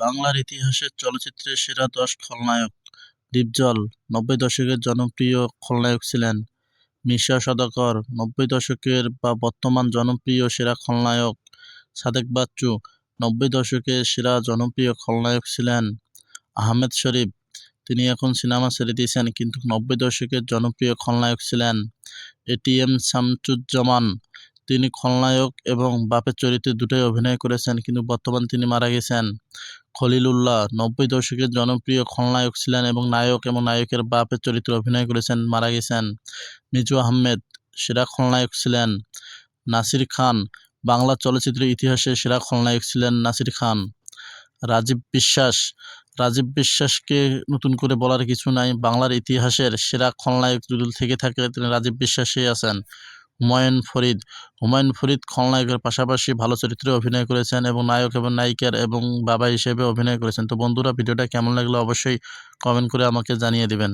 বাংলার ইতিহাসের চলচ্চিত্রের সেরা দশ খলনায়ক। ডিপজল নব্বই দশকের জনপ্রিয় খলনায়ক ছিলেন। মিশা সদাগর নব্বই দশকের বা বর্তমান জনপ্রিয় সেরা খলনায়ক। সাদেক বাচ্চু নব্বই দশকের সেরা জনপ্রিয় খলনায়ক ছিলেন। আহমেদ শরীফ, তিনি এখন সিনেমা ছেড়ে দিয়েছেন কিন্তু নব্বই দশকের জনপ্রিয় খলনায়ক ছিলেন। এটিএম শামসুজ্জামান, তিনি খলনায়ক এবং বাপের চরিত্রে দুটোই অভিনয় করেছেন কিন্তু বর্তমান তিনি মারা গেছেন। খলিলুল্লাহ নব্বই দশকের জনপ্রিয় খলনায়ক ছিলেন এবং নায়ক এবং নায়কের বাপের চরিত্রে অভিনয় করেছেন, মারা গেছেন। মিজু আহমেদ সেরা খলনায়ক ছিলেন। নাসির খান, বাংলা চলচ্চিত্রের ইতিহাসে সেরা খলনায়ক ছিলেন নাসির খান। রাজীব বিশ্বাস, রাজীব বিশ্বাসকে নতুন করে বলার কিছু নাই, বাংলার ইতিহাসের সেরা খলনায়ক যদি থেকে থাকে তিনি রাজীব বিশ্বাসই আছেন। হুমায়ুন ফরিদ। হুমায়ুন ফরিদ খলনায়কের পাশাপাশি ভালো চরিত্রে অভিনয় করেছেন এবং নায়ক এবং নায়িকার এবং বাবা হিসেবে অভিনয় করেছেন। তো বন্ধুরা, ভিডিওটা কেমন লাগল অবশ্যই কমেন্ট করে আমাকে জানিয়ে দেবেন।